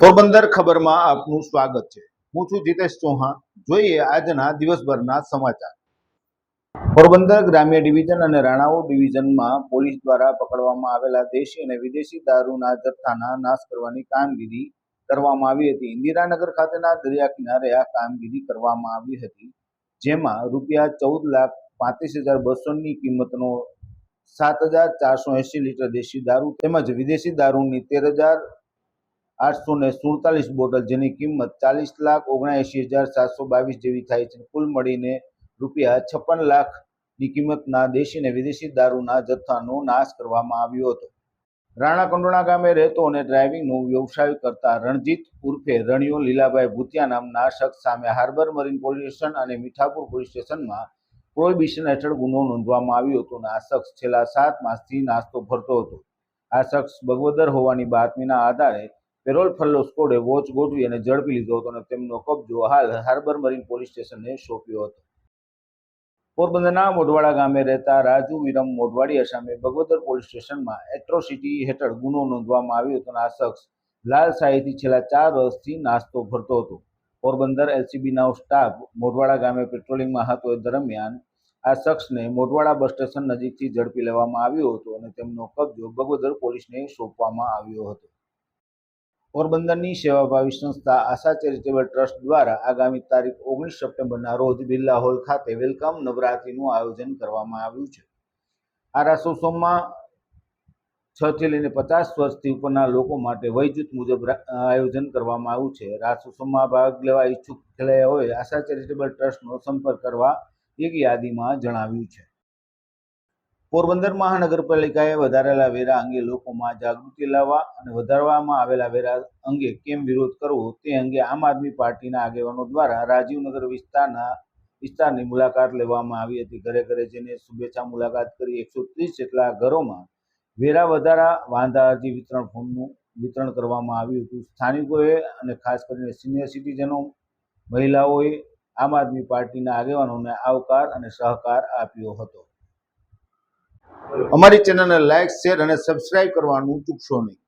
પોરબંદર ખબરમાં આપનું સ્વાગત છે. હું છું જીતેશ ચૌહાણ. જોઈએ આજના દિવસભરના સમાચાર. પોરબંદર ગ્રામ્ય ડિવિઝન અને રાણાઓ ડિવિઝનમાં પોલીસ દ્વારા પકડવામાં આવેલા દેશી અને વિદેશી દારૂના જથ્થાના નાશ કરવાની કામગીરી કરવામાં આવી હતી. ઇન્દિરાનગર ખાતેના દરિયા કિનારે આ કામગીરી કરવામાં આવી હતી, જેમાં રૂપિયા ચૌદ લાખ પાંત્રીસ હજાર બસોની કિંમતનો સાત હજાર ચારસો એંસી લીટર દેશી દારૂ તેમજ વિદેશી દારૂની તેર હજાર આઠસો ને સુડતાલીસ બોટલ જેની કિંમત ચાલીસ લાખ ઓગણએંશી હજાર સાતસો બાવીસ જેવી થાય છે. કુલ મળીને રૂપિયા છપ્પન લાખની કિંમતના દેશી અને વિદેશી દારૂના જથ્થાનો નાશ કરવામાં આવ્યો હતો. રાણા કંડોણા ગામે રહેતો અને ડ્રાઇવિંગનો વ્યવસાય કરતા રણજીત ઉર્ફે રણિયો લીલાભાઈ ભૂતિયા નામના શખ્સ સામે હાર્બર મરીન પોલીસ સ્ટેશન અને મીઠાપુર પોલીસ સ્ટેશનમાં પ્રોહિબિશન હેઠળ ગુનો નોંધવામાં આવ્યો હતો અને આ શખ્સ છેલ્લા સાત માસથી નાસ્તો ભરતો હતો. આ શખ્સ બગવદર હોવાની બાતમીના આધારે પેરોલ ફરલો સ્કોડે વોચ ગોઠવી અને ઝડપી લીધો હતો અને તેમનો કબજો હાલ હાર્બર મરીન પોલીસ સ્ટેશનને સોંપ્યો હતો. પોરબંદરના મોઢવાડા ગામે રહેતા રાજુ વિરમ મોઢવાડિયા સામે ભગવદર પોલીસ સ્ટેશનમાં એટ્રોસિટી હેઠળ ગુનો નોંધવામાં આવ્યો હતો અને આ શખ્સ લાલ શાહીથી છેલ્લા ચાર વર્ષથી નાસ્તો ભરતો હતો. પોરબંદર એલસીબીના સ્ટાફ મોઢવાડા ગામે પેટ્રોલિંગમાં હતો. એ દરમિયાન આ શખ્સને મોઢવાડા બસ સ્ટેશન નજીકથી ઝડપી લેવામાં આવ્યો હતો અને તેમનો કબજો ભગવદર પોલીસને સોંપવામાં આવ્યો હતો. પોરબંદરની સેવાભાવી સંસ્થા આશા ચેરિટેબલ ટ્રસ્ટ દ્વારા આગામી તારીખ ઓગણીસ સપ્ટેમ્બરના રોજ બિરલા હોલ ખાતે વેલકમ નવરાત્રિનું આયોજન કરવામાં આવ્યું છે. આ રાસોત્સવમાં છ થી લઈને પચાસ વર્ષથી ઉપરના લોકો માટે વયજૂથ મુજબ આયોજન કરવામાં આવ્યું છે. રાસોત્સવમાં ભાગ લેવા ઈચ્છુક ખેલૈયાઓએ આશા ચેરિટેબલ ટ્રસ્ટનો સંપર્ક કરવા એક યાદીમાં જણાવ્યું છે. પોરબંદર મહાનગરપાલિકાએ વધારેલા વેરા અંગે લોકોમાં જાગૃતિ લાવવા અને વધારવામાં આવેલા વેરા અંગે કેમ વિરોધ કરવો તે અંગે આમ આદમી પાર્ટીના આગેવાનો દ્વારા રાજીવનગર વિસ્તારના, વિસ્તારની મુલાકાત લેવામાં આવી હતી. ઘરે ઘરે જઈને શુભેચ્છા મુલાકાત કરી એકસો ત્રીસ જેટલા ઘરોમાં વેરા વધારા, વાંધા અરજી વિતરણ ફોર્મનું વિતરણ કરવામાં આવ્યું હતું. સ્થાનિકોએ અને ખાસ કરીને સિનિયર સિટીઝનો, મહિલાઓએ આમ આદમી પાર્ટીના આગેવાનોને આવકાર અને સહકાર આપ્યો હતો. અમારી ચેનલને લાઇક શેર અને સબસ્ક્રાઇબ કરવાનું ચૂકશો નહીં.